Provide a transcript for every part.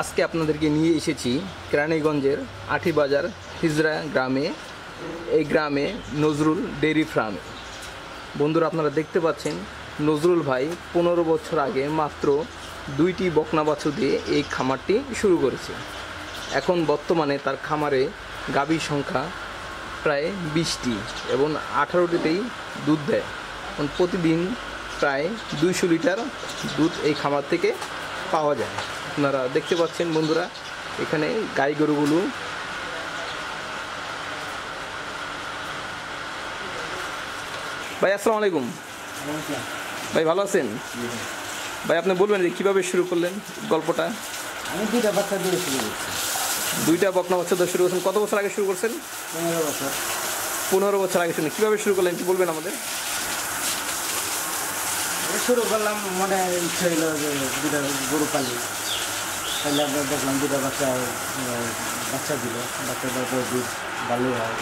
আজকে আপনাদেরকে নিয়ে এসেছি কেরানীগঞ্জের আঠিবাজার হিজরা গ্রামে। এই গ্রামে নজরুল ডেইরি ফার্মে। বন্ধুরা, আপনারা দেখতে পাচ্ছেন, নজরুল ভাই পনেরো বছর আগে মাত্র দুইটি বকনা বাছু দিয়ে এই খামারটি শুরু করেছে। এখন বর্তমানে তার খামারে গাভীর সংখ্যা প্রায় বিশটি এবং আঠারোটিতেই দুধ দেয়। এবং প্রতিদিন প্রায় দুইশো লিটার দুধ এই খামার থেকে পাওয়া যায়। আপনারা দেখতে পাচ্ছেন বন্ধুরা এখানে গাই গরুগুলো। ভাই আসসালামু আলাইকুম। ভাই ভালো আছেন? ভাই আপনি বলবেন যে কীভাবে শুরু করলেন গল্পটা? আমি দুইটা বাচ্চা দিয়ে শুরু করছি। দুইটা বকনা বাচ্চা দিয়ে শুরু করছেন। কত বছর আগে শুরু করছেন? পনেরো বছর। পনেরো বছর আগে শুনে কীভাবে শুরু করলেন কি বলবেন আমাদের? শুরু করলাম মনে ইচ্ছে যে দুটা গরু পালি। তাহলে দেখলাম দুটা বাচ্চা বাচ্চা দিল বাচ্চা দেওয়ার পরে দুধ ভালোই হয়।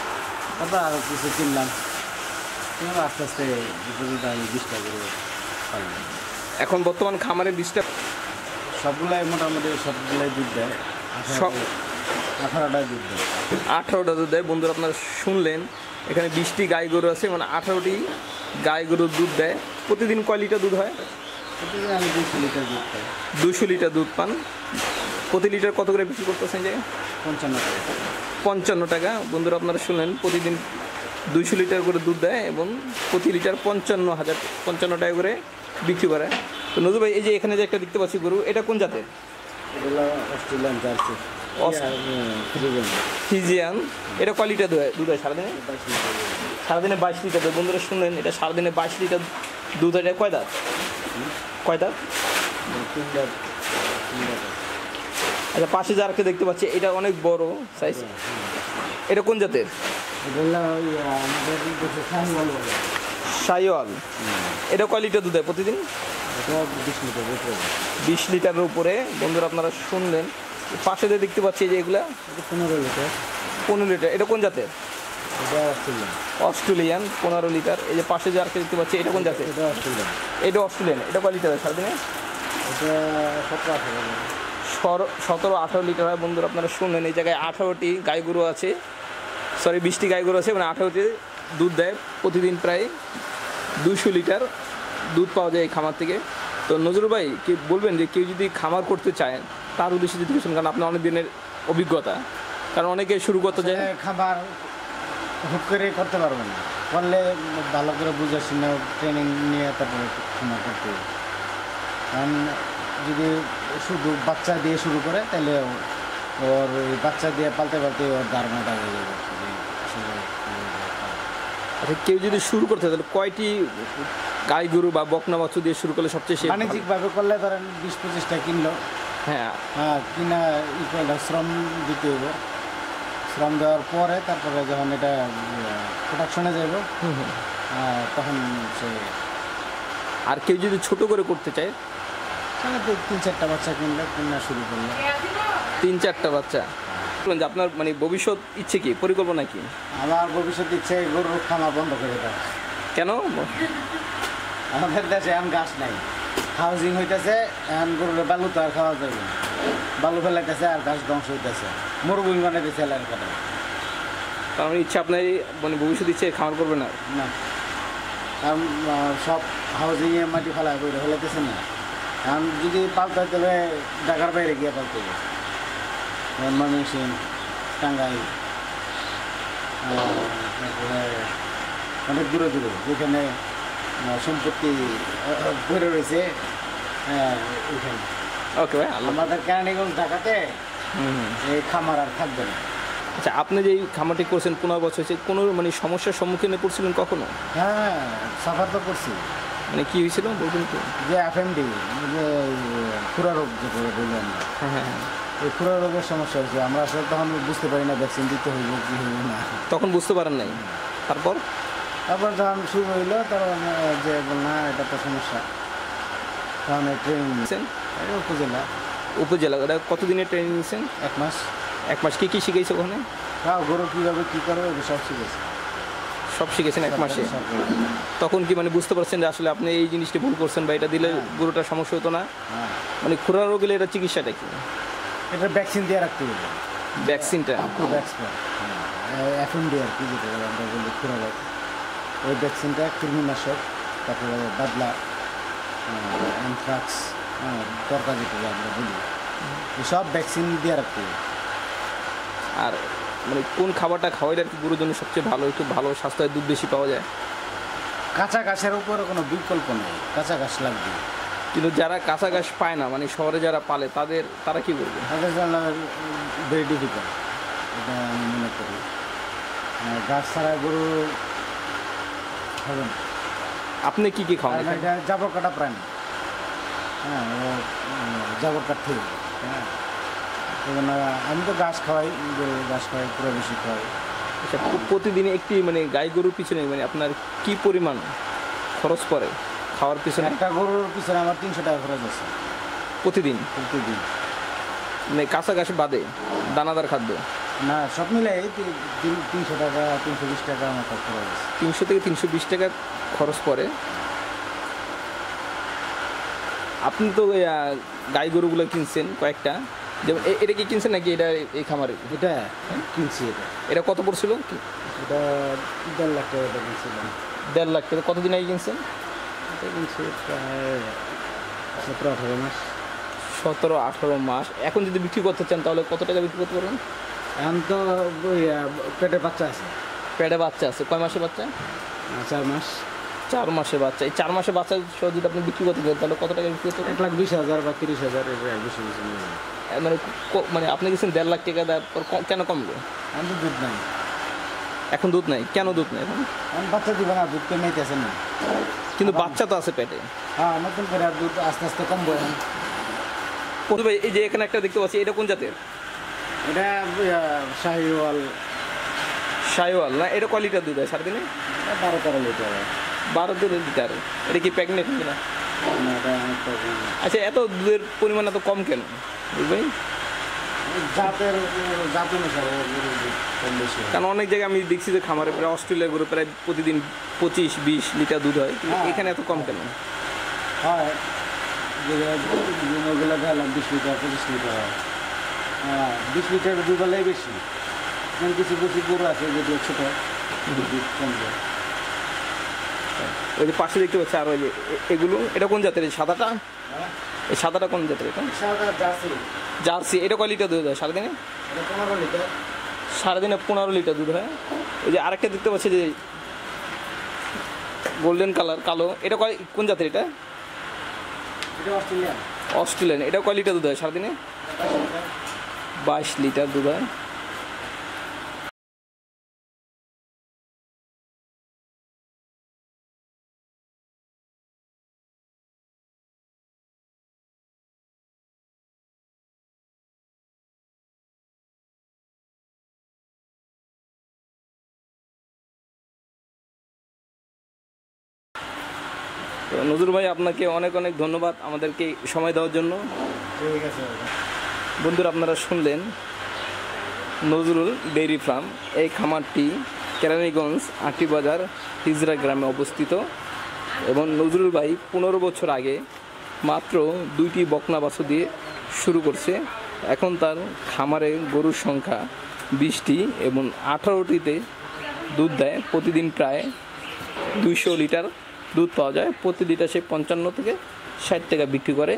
তারপর আরও কিছু কিনলাম। কিনলাম আস্তে আস্তে দুটো আমি বিশটা গরু পাললাম এখন বর্তমান খামারে বীজটা সবগুলাই মোটামুটি সবগুলাই দুধ দেয়। সব আঠারোটায় দুধ দেয়। আঠারোটা দুধ দেয়। বন্ধুরা আপনারা শুনলেন এখানে বিশটি গাই গরু আছে মানে আঠারোটি গাই গরুর দুধ দেয়। প্রতিদিন কয় লিটার দুধ হয়? প্রতিদিন আমি দুশো লিটার দুধ পাই। দুশো লিটার দুধ পান। প্রতি লিটার কত করে বিক্রি করতেছেন যে পঞ্চান্ন টাকা। পঞ্চান্ন টাকা। বন্ধুরা আপনারা শুনলেন প্রতিদিন দুইশো লিটার করে দুধ দেয় এবং প্রতি লিটার পঞ্চান্ন হাজার পঞ্চান্ন টাকা করে বিক্রি করে। তো নজরুল ভাই এই যে এখানে যে একটা দেখতে পাচ্ছি গরু এটা কোন জাতের? Australian jersey. ফিজিয়ান এটা কয় লিটার দুধ হয়? দুধ সারাদিনে? বাইশ লিটার সারাদিনে বাইশ লিটার দেয় বন্ধুরা শুনলেন এটা সারাদিনে বাইশ লিটার দুধ হয়। এটা কয় দাঁত? কয় দাঁত? আচ্ছা পাশে যারকে দেখতে পাচ্ছি এটা অনেক বড় সাইজ এটা কোন জাতের? সাইওয়াল এটা কয় লিটার দুধ হয় প্রতিদিন? বিশ লিটার বিশ লিটারের উপরে। বন্ধুরা আপনারা শুনলেন। পাশে যে দেখতে পাচ্ছি যে এগুলা? পনেরো লিটার। পনেরো লিটার। এটা কোন জাতের? অস্ট্রেলিয়ান। অস্ট্রেলিয়ান পনেরো লিটার। এই যে পাশে যে যারকে দেখতে পাচ্ছি এটা কোন জাতের? এটা অস্ট্রেলিয়ান। এটা অস্ট্রেলিয়ান। এটা কয় লিটার সারাদিনে? এটা সতেরো সতেরো, আঠারো লিটার হয়। বন্ধুরা, আপনারা শুনলেন, এই জায়গায় আঠারোটি গাই গরু আছে। সরি বিশটি গাই গরু আছে মানে আঠারোটি দুধ দেয়। প্রতিদিন প্রায় দুশো লিটার দুধ পাওয়া যায় এই খামার থেকে। তো নজরুল ভাই, কি বলবেন যে কেউ যদি খামার করতে চায়, তার উদ্দেশ্যে যদি কিছু কারণ আপনার অনেক দিনের অভিজ্ঞতা। কারণ অনেকে শুরু করতে যায় খাবার হুট করে করতে পারবেন না। করলে ভালো করে বুঝে ট্রেনিং নিয়ে তারপরে খামার করতে কারণ যদি শুধু বাচ্চা দিয়ে শুরু করে তাহলে ওর বাচ্চা দিয়ে পালতে পালতে ওর ধারণাটা হয়ে যাবে। আচ্ছা কেউ যদি শুরু করতে তাহলে কয়টি গাই গরু বা বকনা বাছুর দিয়ে শুরু করলে সবচেয়ে বাণিজ্যিকভাবে করলে ধরেন বিশ পঁচিশটা কিনলো হ্যাঁ হ্যাঁ কিনা ই করলে শ্রম দিতে হইব শ্রম দেওয়ার পরে তারপরে যখন এটা প্রোডাকশনে যাইব হুম। হ্যাঁ, তখন সে আর কেউ যদি ছোট করে করতে চায় তিন চারটা বাচ্চা কিনলে কিনা শুরু করল? তিন চারটা বাচ্চা। বলুন যে আপনার মানে ভবিষ্যৎ ইচ্ছে কি পরিকল্পনা কি? আমার ভবিষ্যৎ ইচ্ছে গরুর খামার বন্ধ করে দেওয়া। কেন? আমাদের দেশে এখন গাছ নাই। হাউজিং হইতেছে এখন গরুর বালু তো আর খাওয়া যাবে বালু ফেলাইতেছে আর গাছ ধ্বংস হইতেছে। মরুভূমি বানাইতেছে এলাকার কথা। কারণ ইচ্ছা আপনার মানে ভবিষ্যৎ ইচ্ছে খামার করবে না? না। কারণ সব হাউজিংয়ে মাটি ফেলা করে ফেলাইতেছে না। এখন যদি হয় তবে ঢাকার বাইরে গিয়ে পালতে হবে যেমন ময়মনসিং টাঙ্গাইল তারপরে অনেক দূরে দূরে যেখানে সম্পত্তি পড়ে রয়েছে ওইখানে ওকে ভাই আমাদের কেরানীগঞ্জ ঢাকাতে। এই খামার আর থাকবে না। আচ্ছা আপনি যে খামারটি করছেন পনেরো বছর কোনো মানে সমস্যার সম্মুখীনে পড়ছিলেন কখনো? হ্যাঁ সাফার তো করছি। মানে কি হয়েছিল? বলবেন কি যে এফএমডি যে খুরা রোগ যে বলি আমরা। হ্যাঁ হ্যাঁ হ্যাঁ। এই খুরা রোগের সমস্যা হয়েছে। আমরা আসলে তখন বুঝতে পারি না ভ্যাকসিন দিতে হইব কি হইব না। তখন বুঝতে পারেন নাই। তারপর? তারপর যখন শুরু হইল তখন আহ, যে না এটা তো সমস্যা। তখন ট্রেনিং নিছেন? উপজেলা। উপজেলা ওটা কতদিনের ট্রেনিং নিয়েছেন এক মাস। এক মাস। কী কী শিখেছে ওখানে? হ্যাঁ গরু কীভাবে কী করবে সব শিখেছে সব শিখেছেন এক মাসে। তখন কি মানে বুঝতে পারছেন যে আসলে আপনি এই জিনিসটা ভুল করছেন বা এটা দিলে গরুটার সমস্যা হতো না? মানে খুরা রোগ গেলে এটা চিকিৎসাটা কি? এটা ভ্যাকসিন দিয়ে রাখতে হবে। ভ্যাকসিনটা এম ডি আর কি যেটা আমরা বলি খুরাবাক ওই ভ্যাকসিনটা কৃমিনাশক তারপরে বাদলা অ্যানথ্রাক্স দরকার যেটা আমরা বলি। সব ভ্যাকসিন দিয়ে রাখতে হবে। আর মানে কোন খাবারটা খাওয়াইলে আর কি গরুর জন্য সবচেয়ে ভালো একটু ভালো স্বাস্থ্যের দুধ বেশি পাওয়া যায়? কাঁচা ঘাসের উপরে কোনো বিকল্প নেই কাঁচা ঘাস লাগবে। কিন্তু যারা কাঁচা ঘাস পায় না মানে শহরে যারা পালে তাদের তারা কি করবে? তাদের ভেরি ডিফিকাল্ট এটা আমি মনে করি। গাছ ছাড়া গরু হবে না। আপনি কি কি খাওয়ান এটা জাবর কাটা প্রাণী। হ্যাঁ জাবর কাটতে হবে। হ্যাঁ। আমি তো ঘাস খাওয়াই গরু ঘাস খাওয়াই পুরো বেশি খাওয়াই। আচ্ছা প্র- প্রতিদিন একটি মানে গাই গরুর পিছনে মানে আপনার কি পরিমাণ খরচ পড়ে খাওয়ার পিছনে? একটা গরুর পিছনে আমার তিনশো টাকা খরচ আছে। প্রতিদিন? প্রতিদিন। মানে কাঁচা ঘাস বাদে দানাদার খাদ্য? না সব মিলে তিনশো টাকা তিনশো বিশ টাকা আমার খরচ আছে। তিনশো থেকে তিনশো বিশ টাকা খরচ পড়ে। আপনি তো গাই গরুগুলো কিনছেন কয়েকটা। যেমন এটা কি কিনছেন নাকি এটা এই খামারে? এটা কিনছি এটা। এটা কত পড়ছিল? এটা দেড় লাখ টাকা এটা কিনছিলাম। দেড় লাখ টাকা। কতদিন আগে কিনছেন? এটা কিনছি প্রায় সতেরো আঠারো মাস। সতেরো আঠারো মাস। এখন যদি বিক্রি করতে চান তাহলে কত টাকা বিক্রি করতে পারবেন? এখন তো ওই পেটে বাচ্চা আছে। পেটে বাচ্চা আছে। কয় মাসের বাচ্চা? চার মাস। চার মাসের বাচ্চা। এই চার মাসের বাচ্চা যদি আপনি বিক্রি করতে চান তাহলে কত টাকা বিক্রি করতে এক লাখ বিশ হাজার বা তিরিশ হাজার এর বেশি বেশি মানে মানে আপনি গেছেন দেড় লাখ টাকা দেওয়ার পর ক- কেন কমলো? তো দুধ নাই। এখন দুধ নাই? কেন দুধ নাই এখন? বাচ্চা দিবে না দুধ কমেইতেছে না। কিন্তু বাচ্চা তো আছে পেটে। হ্যাঁ নতুন করে আর দুধ আস্তে আস্তে কমবো প্রথমে ভাই, এই যে এখানে একটা দেখতে পাচ্ছি এটা কোন জাতের? এটা শাহিওয়াল। সাইওয়াল না? এটা কয় লিটার দুধ হয় সারাদিনে? বারো তেরো লিটার বারো দুধ লিটার। এটা কি প্রেগনেন্ট কিনা আচ্ছা এত দুধের পরিমাণ এত কম কেন? বুঝবেন জাতের জাত অনুসারে। কারণ অনেক জায়গায় আমি দেখছি যে খামারে প্রায় অস্ট্রেলিয়া গরু প্রায় প্রতিদিন পঁচিশ বিশ লিটার দুধ হয়। হ্যাঁ। এখানে এত কম কেন? হয়। গেলাম বিশ লিটার পঁচিশ লিটার হয়। হ্যাঁ বিশ লিটার দুধ হলেই বেশি। কিছু কিছু গরু আছে যেগুলো ছোটো দুধ কম যায় ওই যে পাশে দেখতে পাচ্ছি আর ওই যে এগুলো এটা কোন জাতের সাদাটা? এই সাদাটা কোন জাতের এটা? জার্সি। এটা কয় লিটার দুধ হয় সারাদিনে? সারাদিনে পনেরো লিটার দুধ হয়। ওই যে আরেকটা দেখতে পাচ্ছি যে গোল্ডেন কালার কালো এটা কয় কোন জাতের এটা? এটা অস্ট্রেলিয়ান। অস্ট্রেলিয়ান এটা কয় লিটার দুধ হয় সারাদিনে? বাইশ লিটার দুধ হয়। নজরুল ভাই আপনাকে অনেক অনেক ধন্যবাদ আমাদেরকে সময় দেওয়ার জন্য। ঠিক আছে বন্ধুরা আপনারা শুনলেন নজরুল ডেইরি ফার্ম এই খামারটি কেরানীগঞ্জ বাজার হিজরা গ্রামে অবস্থিত এবং নজরুল ভাই পনেরো বছর আগে মাত্র দুইটি বকনা বাছু দিয়ে শুরু করছে। এখন তার খামারে গরুর সংখ্যা বিশটি এবং আঠারোটিতে দুধ দেয়। প্রতিদিন প্রায় দুইশো লিটার দুধ পাওয়া যায়। প্রতি লিটার সে পঞ্চান্ন থেকে ষাট টাকা বিক্রি করে।